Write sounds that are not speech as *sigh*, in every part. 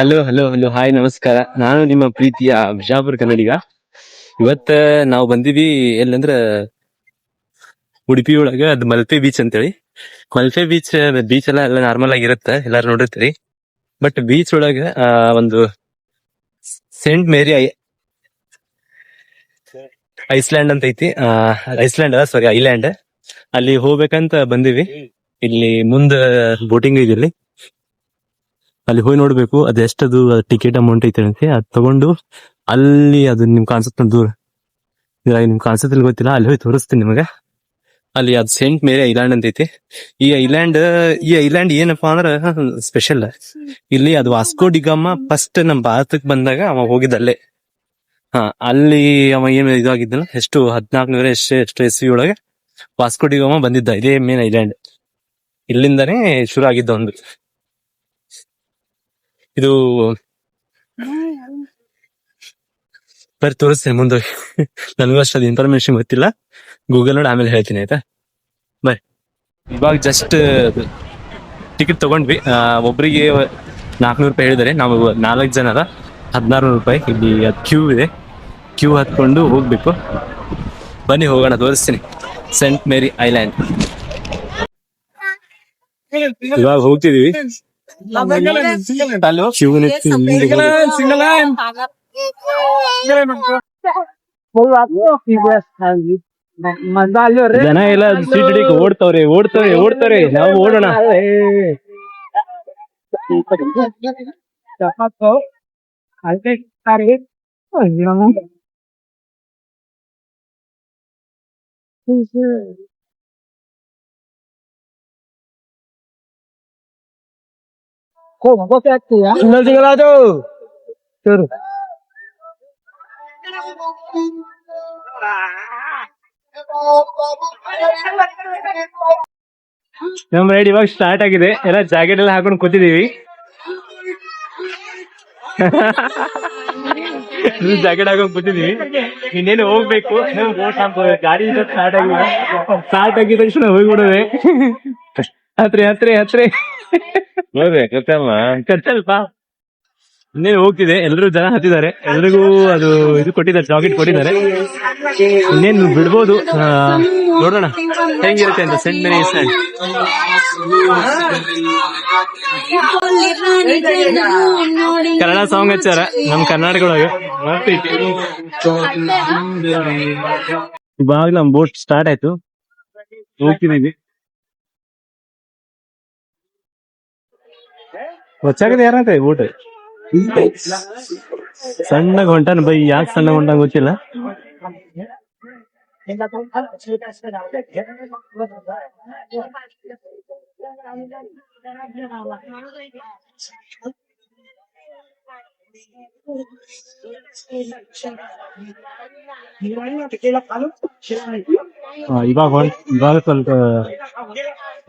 Hello hello hello hi ನಮಸ್ಕಾರ. ನಾನು ನಿಮ್ಮ ಪ್ರೀತಿಯ ಬಿಜಾಪುರ ಕನ್ನಡಿಗ. ಇವತ್ತ ನಾವು ಬಂದಿವಿ ಎಲ್ಲಂದ್ರ ಉಡುಪಿ ಒಳಗ ಅದ್ ಮಲ್ಪೆ ಬೀಚ್ ಅಂತೇಳಿ. ಮಲ್ಪೆ ಬೀಚ್ ಬೀಚ್ ಎಲ್ಲ ಎಲ್ಲ ನಾರ್ಮಲ್ ಆಗಿರುತ್ತೆ ಎಲ್ಲಾರು ನೋಡಿರ್ತೀರಿ. ಬಟ್ ಬೀಚ್ ಒಳಗ ಒಂದು ಸೇಂಟ್ ಮೇರಿ ಐ ಐಸ್ಲ್ಯಾಂಡ್ ಅಂತ ಐತಿ. ಐಸ್ಲ್ಯಾಂಡ್ ಸಾರಿ ಐಲ್ಯಾಂಡ್ ಅಲ್ಲಿ ಹೋಗ್ಬೇಕಂತ ಬಂದಿವಿ. ಇಲ್ಲಿ ಮುಂದ ಬೋಟಿಂಗ್ ಇದೆ ಇಲ್ಲಿ. ಅಲ್ಲಿ ಹೋಗಿ ನೋಡ್ಬೇಕು. ಅದ್ ಎಷ್ಟದು ಟಿಕೆಟ್ ಅಮೌಂಟ್ ಐತೆ ಅಂತ. ಅದ್ ತಗೊಂಡು ಅಲ್ಲಿ ಅದು ನಿಮ್ ಕಾಣಿಸುತ್ತೆ ದೂರ. ನಿಮ್ ಕಾಣಿಸುತ್ತಿಲ್ಲ ಗೊತ್ತಿಲ್ಲ. ಅಲ್ಲಿ ಹೋಗಿ ತೋರಿಸ್ತೀನಿ ನಿಮಗೆ. ಅಲ್ಲಿ ಅದು ಸೆಂಟ್ ಮೇರಿ ಐಲ್ಯಾಂಡ್ ಅಂತ ಐತಿ. ಈ ಐಲ್ಯಾಂಡ್ ಈ ಐಲ್ಯಾಂಡ್ ಏನಪ್ಪಾ ಅಂದ್ರ ಸ್ಪೆಷಲ್ ಇಲ್ಲಿ ಅದು ವಾಸ್ಕೋ ಡಿಗಮ್ಮ ಫಸ್ಟ್ ನಮ್ ಭಾರತಕ್ಕೆ ಬಂದಾಗ ಅವ ಹೋಗಿದ್ದಲ್ಲೇ. ಹಾ, ಅಲ್ಲಿ ಅವ ಏನ್ ಇದಾಗಿದ್ದಲ್ಲ, ಎಷ್ಟು ಹದಿನಾಲ್ಕನೂರ ಎಷ್ಟು ಎಷ್ಟು ಎಸ್ವಿ ಒಳಗೆ ವಾಸ್ಕೋ ಡಿಗಮ್ಮ ಬಂದಿದ್ದ. ಇದೇ ಮೇನ್ ಐಲ್ಯಾಂಡ್ ಇಲ್ಲಿಂದನೇ ಶುರು ಆಗಿದ್ದ ಒಂದು. ಇದು ಬರ್ ತೋರಿಸ್ತೇನೆ ಮುಂದೆ. ನನಗೂ ಅಷ್ಟೊಂದು ಇನ್ಫಾರ್ಮೇಶನ್ ಗೊತ್ತಿಲ್ಲ. ಗೂಗಲ್ ನೋಡಿ ಆಮೇಲೆ ಹೇಳ್ತೀನಿ, ಆಯ್ತಾ? ಬರ್ ಇವಾಗ ಜಸ್ಟ್ ಟಿಕೆಟ್ ತಗೊಂಡ್ವಿ. ಒಬ್ಬರಿಗೆ ನಾಲ್ಕುನೂರು ರೂಪಾಯಿ ಹೇಳಿದ್ದಾರೆ. ನಾವು ನಾಲ್ಕು ಜನ ಅದ ಹದಿನಾರು ರೂಪಾಯಿ. ಇಲ್ಲಿ ಕ್ಯೂ ಇದೆ. ಕ್ಯೂ ಹತ್ಕೊಂಡು ಹೋಗ್ಬೇಕು. ಬನ್ನಿ, ಹೋಗೋಣ, ತೋರಿಸ್ತೀನಿ. ಸೆಂಟ್ ಮೇರಿ ಐಲ್ಯಾಂಡ್ ಇವಾಗ ಹೋಗ್ತಿದೀವಿ ಜನ ಎಲ್ಲ ಸೀಟ್ ಹಿಡಿಯಕ್ಕೆ ಓಡ್ತವ್ರೆ ಓಡ್ತವ್ರೆ ಓಡ್ತವ್ರೆ ನಾವು ಓಡೋಣ ಸಿಗ್ನಲ್ ಸಿಗಲ್ಲ ಅದು ಚೂರು ನಮ್ ರೈಡ್ ಇವಾಗ ಸ್ಟಾರ್ಟ್ ಆಗಿದೆ ಎಲ್ಲ ಜಾಕೆಟ್ ಎಲ್ಲ ಹಾಕೊಂಡು ಕೂತಿದೀವಿ ಜಾಕೆಟ್ ಹಾಕೊಂಡು ಕೂತಿದೀವಿ ಇನ್ನೇನು ಹೋಗ್ಬೇಕು. ಗಾಡಿ ಸ್ಟಾರ್ಟ್ ಆಗಿದೆ ಸ್ಟಾರ್ಟ್ ಆಗಿದ ತಕ್ಷಣ ಹೋಗ್ಬಿಡೋದೆ ಹತ್ರಿ ಹತ್ರಿ ಹತ್ರಿ. ಕಚ್ಚಲ್ಪ ಇನ್ನೇನು ಹೋಗ್ತಿದೆ ಎಲ್ಲರೂ ಜನ ಹತ್ತಿದ್ದಾರೆ. ಎಲ್ರಿಗೂ ಅದು ಇದು ಕೊಟ್ಟಿದ್ದಾರೆ ಜಾಕೆಟ್ ಕೊಟ್ಟಿದ್ದಾರೆ. ಇನ್ನೇನು ಬಿಡ್ಬೋದು ಆ, ನೋಡೋಣ. ಹೆಂಗಿರುತ್ತೆ ಅಂತ Saint Mary island Kannada song ಹಚ್ಚಾರ ನಮ್ ಕರ್ನಾಟಕ ಒಳಗೆ ಮಸ್ತೈತಿ. ನಮ್ ಬೋಟ್ ಸ್ಟಾರ್ಟ್ ಆಯ್ತು. ಹೋಗ್ತಿದೀವಿ. ಹೊಚ್ಚಾಗದ ಯಾರಂತ ಬೋಟ್ ಸಣ್ಣಗ ಹೊಂಟಾನ ಬೈ ಯಾಕೆ ಸಣ್ಣ ಹೊಂಟಾನ ಗೊತ್ತಿಲ್ಲ ಆ, ಇವಾಗ ಹೊಂಟ್, ಇವಾಗ ಸ್ವಲ್ಪ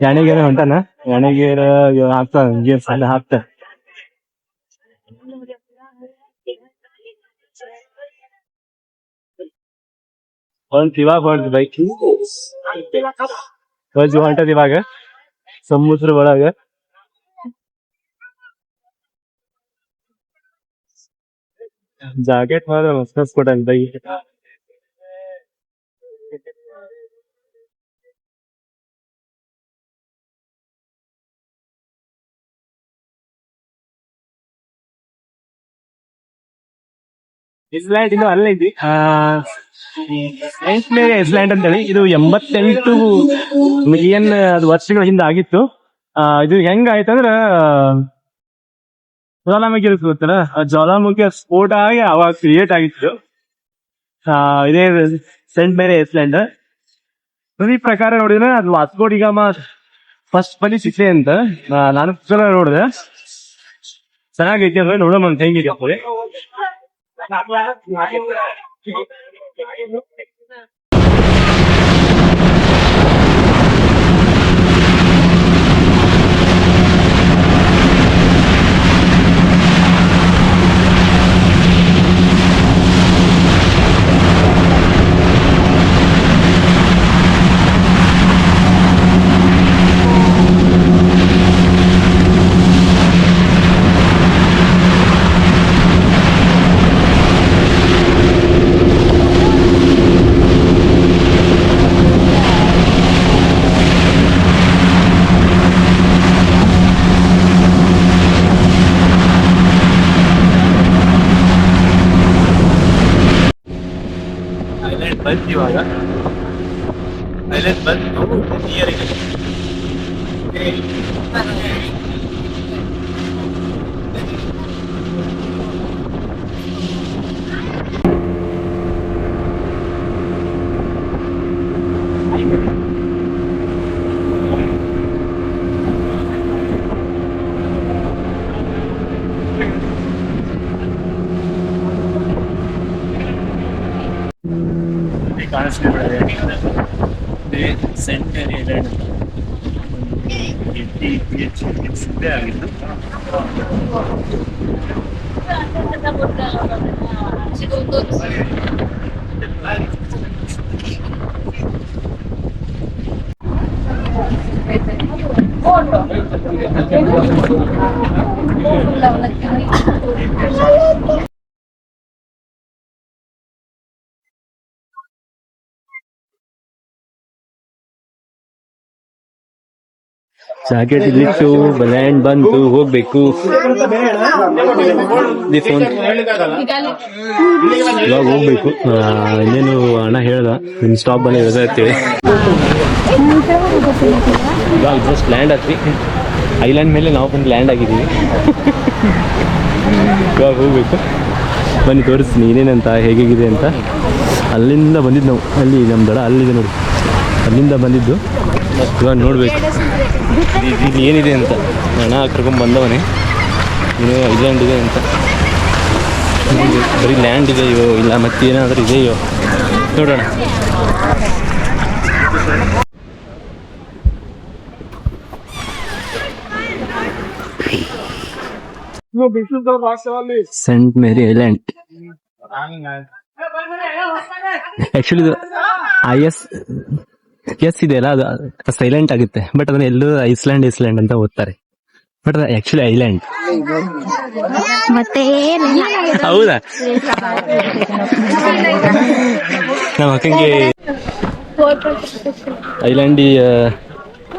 ಯಾಣಿಗೆರ ಹೊಂಟಾನ? ಯಾಣಿಗೆರ ಹಾಕ್ತಾ ಗೇರ್ ಸಣ್ಣ ಹಾಕ್ತ. ಹೊಂಟ್, ಇವಾಗ ಹೊಂಟ್ ಬೈಕ್. ಹೊಂಟದ ಇವಾಗ. ಸಮುದ್ರ ಒಳಗ. ಜಾಕೆಟ್ ಮಾತ್ರ ಹೊಸ ಕೊಡಲ್ಲ ಇಸ್ಲ್ಯಾಂಡ್ ಇನ್ನು ಅಲ್ಲೇ ಇದ್ವಿ. ಸೈನ್ಸ್ ಮೇರಿ ಐಸ್ಲ್ಯಾಂಡ್ ಅಂತೇಳಿ. ಇದು ಎಂಬತ್ತೆಂಟು ಮಿಲಿಯನ್ ಅದು ವರ್ಷಗಳ ಹಿಂದೆ ಆಗಿತ್ತು. ಇದು ಹೆಂಗ ಆಯ್ತಂದ್ರ ಜ್ವಾಲಾಮುಖಿ ಗೊತ್ತಲ್ಲ ಆ ಜ್ವಾಲಾಮುಖಿ ಸ್ಫೋಟ ಆಗಿ ಅವಾಗ ಕ್ರಿಯೇಟ್ ಆಗಿತ್ತು. ಇದೇ ಸೆಂಟ್ ಮೇರಿ ಐಸ್ಲ್ಯಾಂಡ್ ಈ ಪ್ರಕಾರ ನೋಡಿದ್ರೆ ಅದು ವಾಸ್ಕೋಡಿಗಾಮ ಫಸ್ಟ್ ಬಲಿ ಸಿಕ್ತೆ ಅಂತ ನಾನು ಸಲ ನೋಡಿದೆ. ಚೆನ್ನಾಗೈತಿ ಅಂದ್ರೆ ನೋಡೋಣ ಹೆಂಗಿದೆ ಅಂಬೋದು. ಬಂತು ಇವಾಗ ಐಲ್ಯಾಂಡ್ ಬಂತು ನಿಯರಿಗೆ ಕಾಣಿಸ್ತಿದೆ ಸೆಂಟ್ ಮೇರಿ ಐಲ್ಯಾಂಡ್ ಎಟ್ಟಿ ಪಿ ಎಚ್ ಸಿದ್ಧೇ ಆಗಿದ್ದು. ಜಾಕೆಟ್ ಇಲ್ಲಿತ್ತು ಲ್ಯಾಂಡ್ ಬಂತು ಹೋಗ್ಬೇಕು. ಇವಾಗ ಹೋಗ್ಬೇಕು. ಇನ್ನೇನು ಅಣ್ಣ ಹೇಳ್ದ ನಿಮ್ ಸ್ಟಾಪ್ ಬಂದು ಇವಾಗ ಜಸ್ಟ್ ಲ್ಯಾಂಡ್ ಆತ್ರಿ ಐಲ್ಯಾಂಡ್ ಮೇಲೆ ನಾವು ಬಂದು ಲ್ಯಾಂಡ್ ಆಗಿದ್ದೀವಿ ಇವಾಗ ಹೋಗ್ಬೇಕು. ಬನ್ನಿ ತೋರಿಸ್ತೀನಿ ಏನೇನಂತ ಹೇಗಿದೆ ಅಂತ. ಅಲ್ಲಿಂದ ಬಂದಿದ್ದು ನಾವು. ಅಲ್ಲಿ ನಮ್ಮ ದಡ ಅಲ್ಲಿದೆ ನೋಡಿ. ಅಲ್ಲಿಂದ ಬಂದಿದ್ದು. ಇವಾಗ ನೋಡ್ಬೇಕು. ಇಲ್ಲಿ ಇಲ್ಲಿ ಏನಿದೆ ಅಂತ? ಹಣ ಕರ್ಕೊಂಡ್ ಬಂದವನೇ. ಇನ್ನೂ ಐಲ್ಯಾಂಡ್ ಇದೆ ಅಂತ. ಇಲ್ಲಿ ಬರೀ ಲ್ಯಾಂಡ್ ಇದೆಯೋ ಇಲ್ಲ ಮತ್ತೆ ಏನಾದರೂ ಇದೆಯೋ? ನೋಡೋಣ. ಸೆಂಟ್ ಮೇರಿ ಐಲ್ಯಾಂಡ್ ಆಕ್ಚುಲಿ ಇದು ಐ ಎಸ್ ಎಸ್ ಇದೆಯಲ್ಲ ಅದು ಸೈಲೆಂಟ್ ಆಗುತ್ತೆ. ಬಟ್ ಅದನ್ನ ಎಲ್ಲೂ ಐಸ್ಲ್ಯಾಂಡ್ ಐಸ್ಲ್ಯಾಂಡ್ ಅಂತ ಓದ್ತಾರೆ. ಬಟ್ ಆಕ್ಚುಲಿ ಐಲ್ಯಾಂಡ್ ಹೌದಾ? ನಮ್ಮ ಅಕ್ಕಂಗೆ ಐಲ್ಯಾಂಡ್ ಈ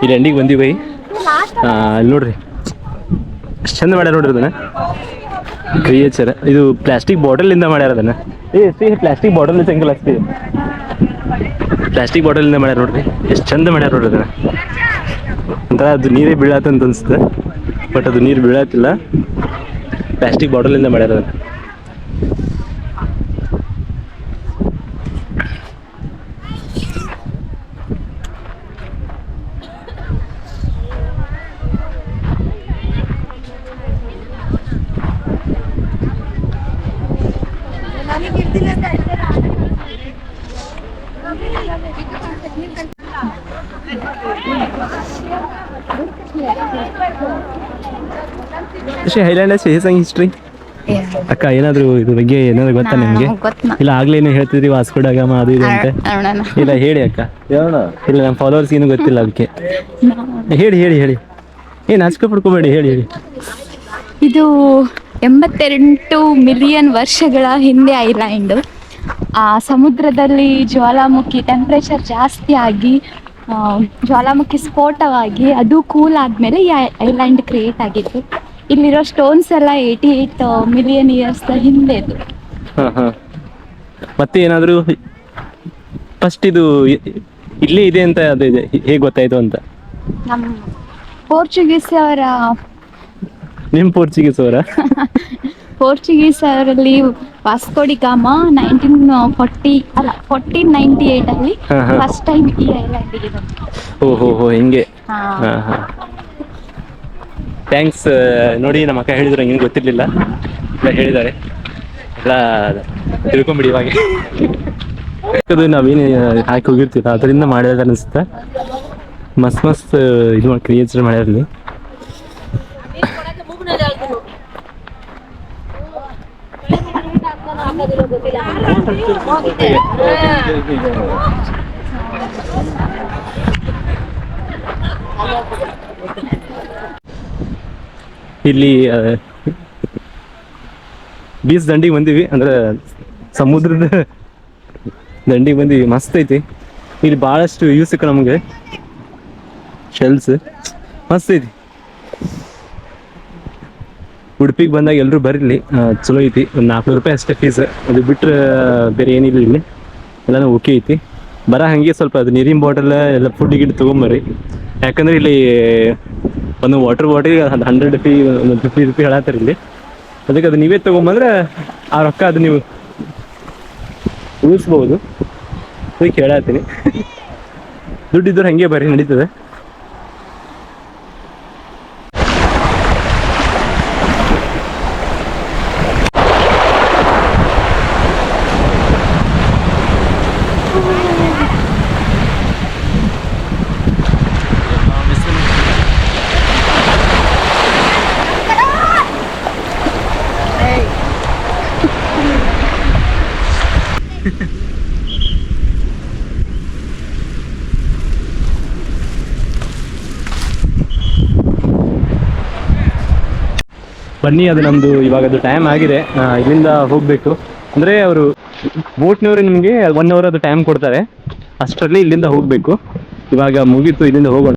ಲ್ಯಾಂಡಿಗೆ ಬಂದಿವಿ ಆ, ಅಲ್ಲಿ ನೋಡ್ರಿ. ಚಂದ ಮಾಡ್ಯಾರ ನೋಡ್ರಿ ಅದನ್ನ. ಕ್ರಿಯೇಚರ್ ಇದು ಪ್ಲಾಸ್ಟಿಕ್ ಬಾಟಲ್ ಇಂದ ಮಾಡ್ಯಾರ ಅದನ್ನ. ಏ ಸಿ ಪ್ಲಾಸ್ಟಿಕ್ ಬಾಟಲ್ ಚಂಗಲ್ ಅಸ್ತಿ ಪ್ಲಾಸ್ಟಿಕ್ ಬಾಟಲ್ ಇಂದ ಮಾಡ್ಯಾರ ನೋಡ್ರಿ. ಎಷ್ಟು ಚಂದ ಮಾಡ್ಯಾರ ನೋಡ್ರಿ ಅದನ್ನ. ಒಂಥರ ಅದು ನೀರೇ ಅಂತ ಅನ್ಸುತ್ತೆ. ಬಟ್ ಅದು ನೀರು ಬೀಳತ್ತಿಲ್ಲ ಪ್ಲಾಸ್ಟಿಕ್ ಬಾಟಲ್ ಇಂದ ಮಾಡ್ಯಾರ ಅದನ್ನ. ಅಷ್ಟೇ ಹೈಲ್ಯಾಂಡ್ ಅಷ್ಟೇ ಹೇಸಂಗ್ ಹಿಸ್ಟ್ರಿ ಅಕ್ಕ ಏನಾದ್ರು ಇದ್ರ ಬಗ್ಗೆ ಏನಾದ್ರು ಗೊತ್ತಾ ನಿಮ್ಗೆ? ಇಲ್ಲ ಆಗ್ಲೇ ಏನು ಹೇಳ್ತಿದ್ರಿ? ವಾಸ್ಕೋಡಾಗಮ ಅದು ಇದು ಅಂತ? ಇಲ್ಲ ಹೇಳಿ ಅಕ್ಕ. ಇಲ್ಲ ನಮ್ಮ ಫಾಲೋವರ್ಸ್ ಏನು ಗೊತ್ತಿಲ್ಲ ಅದಕ್ಕೆ. ಹೇಳಿ ಹೇಳಿ ಹೇಳಿ. ಏನ್ ನಾಚಿಕೆ ಪಡ್ಕೋಬೇಡಿ ಹೇಳಿ ಹೇಳಿ. ಇದು ಎಂಬತ್ತೆಂಟು ಮಿಲಿಯನ್ ವರ್ಷಗಳ ಹಿಂದೆ ಐಲ್ಯಾಂಡ್ ಆ ಸಮುದ್ರದಲ್ಲಿ ಜ್ವಾಲಾಮುಖಿ ಟೆಂಪ್ರೇಚರ್ ಜಾಸ್ತಿ ಆಗಿ ಜ್ವಾಲಾಮುಖಿ ಸ್ಫೋಟವಾಗಿ ಅದು ಕೂಲ್ ಆದಮೇಲೆ ಈ ಐಲ್ಯಾಂಡ್ ಕ್ರಿಯೇಟ್ ಆಗಿತ್ತು. ಇಲ್ಲಿರೋ ಸ್ಟೋನ್ಸ್ ಎಲ್ಲ ಏಯ್ಟಿ ಏಟ್ ಮಿಲಿಯನ್ ಇಯರ್ಸ್ ಹಿಂದೆದು ಹಾ ಹಾ. ಮತ್ತೆ ಏನಾದರೂ ಫಸ್ಟ್ ಇದು ಇಲ್ಲಿ ಇದೆ ಅಂತ ಅದು ಇದೆ ಹೇಗೆ ಗೊತ್ತಾಯ್ತು ಅಂತ? ನಮ್ಮ ಪೋರ್ಚುಗೀಸ್ ಅವರ ನಿಮ್ ಪೋರ್ಚುಗೀಸ್ ಅವರ? *laughs* ಪೋರ್ಚುಗೀಸ್ ಅವರಲ್ಲಿ Vasco da Gama nineteen forty ಅಲ್ಲ ಫೋರ್ಟೀನ್ ನೈನ್ಟಿ ಏಟ್ ಅಲ್ಲಿ. ಫಸ್ಟ್ ಟೈಮ್ ಈ ಐಲ್ಯಾಂಡಿಗೆ ಓಹೋ ಹಿಂಗೆ. ಹಾ. ಹಾ ಹಾ. ಥ್ಯಾಂಕ್ಸ್ ನೋಡಿ ನಮ್ಮ ಅಕ್ಕ ಹೇಳಿದ್ರು ಹಿಂಗೆ ಗೊತ್ತಿರಲಿಲ್ಲ. ಎಲ್ಲ ಹೇಳಿದ್ದಾರೆ. ಎಲ್ಲ ತಿಳ್ಕೊಂಬಿಡಿ ಇವಾಗ. ಅದು ನಾವೇನು ಹಾಕಿ ಹೋಗಿರ್ತೀವಿ. ಅದರಿಂದ ಮಾಡಿದಾರೆ ಅನಿಸುತ್ತೆ. ಮಸ್ತ್ ಮಸ್ತ್ ಇದು ಮಾಡಿ ಕ್ರಿಯೇಚರ್ ಮಾಡಿರಲಿ *laughs* ಇಲ್ಲಿ ಬೀಚ್ ದಂಡಿಗೆ ಬಂದೀವಿ. ಅಂದ್ರೆ ಸಮುದ್ರದ ದಂಡಿಗೆ ಬಂದೀವಿ. ಮಸ್ತ್ ಐತಿ. ಇಲ್ಲಿ ಬಹಳಷ್ಟು ಯೂಸ್ ಸಿಕ್ಕ ನಮಗೆ. ಶೆಲ್ಸ್ ಮಸ್ತ್ ಐತಿ. ಉಡುಪಿಗೆ ಬಂದಾಗ ಎಲ್ಲರೂ ಬರಲಿ. ಚಲೋ ಐತಿ. ಒಂದು ನಾಲ್ಕುನೂರು ರೂಪಾಯಿ ಅಷ್ಟೇ ಫೀಸ್ ಅದು ಬಿಟ್ರೆ, ಬೇರೆ ಏನಿಲ್ಲ ಇಲ್ಲಿ. ಎಲ್ಲಾನು ಓಕೆ ಐತಿ. ಬರ ಹಂಗೆ ಸ್ವಲ್ಪ ಅದು ನೀರಿನ ಬಾಟಲ್ ಎಲ್ಲ ಫುಡ್ ಗಿಡ್ ತೊಗೊಂಬರ್ರಿ. ಯಾಕಂದ್ರೆ ಇಲ್ಲಿ ಒಂದು ವಾಟರ್ ಬಾಟಲ್ ಹಂಡ್ರೆಡ್ ರುಪಿ ಒಂದು ಫಿಫ್ಟಿ ರುಪಿ ಹೇಳತ್ತಾರೆ ಇಲ್ಲಿ. ಅದಕ್ಕೆ ಅದು ನೀವೇ ತೊಗೊಂಬಂದ್ರೆ ಆ ರೊಕ್ಕ ಅದು ನೀವು ಉಳಿಸ್ಬೋದು. ಅದಕ್ಕೆ ಹೇಳತ್ತೀನಿ ದುಡ್ಡಿದ್ರೆ ಹಂಗೆ ಬರ್ರಿ, ನಡೀತದೆ. ಬನ್ನಿ, ಅದು ನಮ್ದು ಇವಾಗ ಅದು ಟೈಮ್ ಆಗಿದೆ. ಇಲ್ಲಿಂದ ಹೋಗ್ಬೇಕು. ಅಂದ್ರೆ ಅವರು ಬೋಟ್ನವರು ನಿಮ್ಗೆ ಒನ್ ಅವರ್ ಅದು ಟೈಮ್ ಕೊಡ್ತಾರೆ. ಅಷ್ಟರಲ್ಲಿ ಇಲ್ಲಿಂದ ಹೋಗ್ಬೇಕು. ಇವಾಗ ಮುಗೀತು, ಇಲ್ಲಿಂದ ಹೋಗೋಣ.